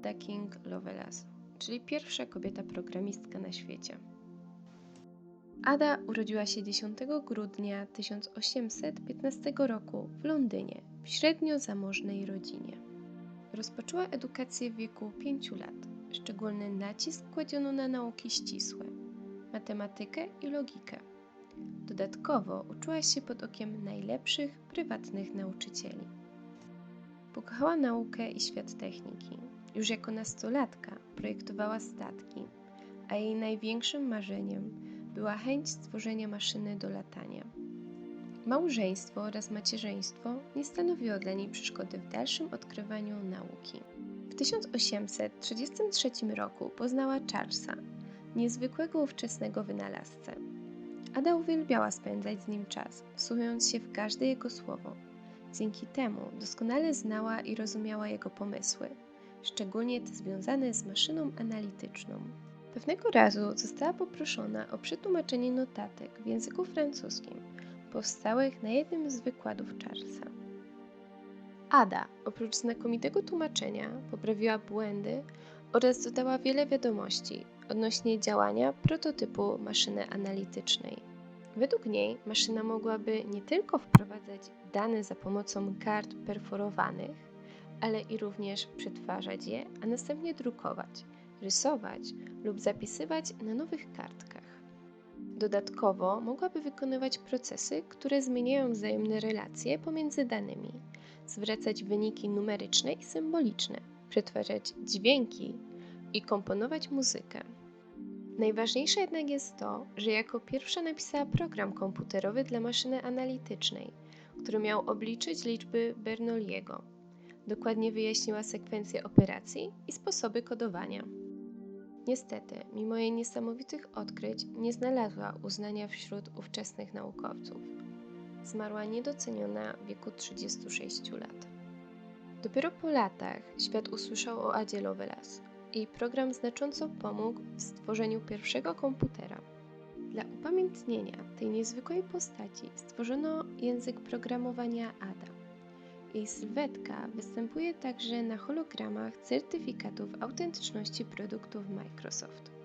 Ada King Lovelace, czyli pierwsza kobieta programistka na świecie. Ada urodziła się 10 grudnia 1815 roku w Londynie w średnio zamożnej rodzinie. Rozpoczęła edukację w wieku 5 lat. Szczególny nacisk kładziono na nauki ścisłe, matematykę i logikę. Dodatkowo uczyła się pod okiem najlepszych prywatnych nauczycieli. Pokochała naukę i świat techniki. Już jako nastolatka projektowała statki, a jej największym marzeniem była chęć stworzenia maszyny do latania. Małżeństwo oraz macierzyństwo nie stanowiło dla niej przeszkody w dalszym odkrywaniu nauki. W 1833 roku poznała Charlesa, niezwykłego ówczesnego wynalazcę. Ada uwielbiała spędzać z nim czas, wsłuchując się w każde jego słowo. Dzięki temu doskonale znała i rozumiała jego pomysły, szczególnie te związane z maszyną analityczną. Pewnego razu została poproszona o przetłumaczenie notatek w języku francuskim, powstałych na jednym z wykładów Charlesa. Ada, oprócz znakomitego tłumaczenia, poprawiła błędy oraz dodała wiele wiadomości odnośnie działania prototypu maszyny analitycznej. Według niej maszyna mogłaby nie tylko wprowadzać dane za pomocą kart perforowanych, ale i również przetwarzać je, a następnie drukować, rysować lub zapisywać na nowych kartkach. Dodatkowo mogłaby wykonywać procesy, które zmieniają wzajemne relacje pomiędzy danymi, zwracać wyniki numeryczne i symboliczne, przetwarzać dźwięki i komponować muzykę. Najważniejsze jednak jest to, że jako pierwsza napisała program komputerowy dla maszyny analitycznej, który miał obliczyć liczby Bernoulliego. Dokładnie wyjaśniła sekwencje operacji i sposoby kodowania. Niestety, mimo jej niesamowitych odkryć, nie znalazła uznania wśród ówczesnych naukowców. Zmarła niedoceniona w wieku 36 lat. Dopiero po latach świat usłyszał o Adzie Lovelace. Jej program znacząco pomógł w stworzeniu pierwszego komputera. Dla upamiętnienia tej niezwykłej postaci stworzono język programowania ADA. Jej sylwetka występuje także na hologramach certyfikatów autentyczności produktów Microsoft.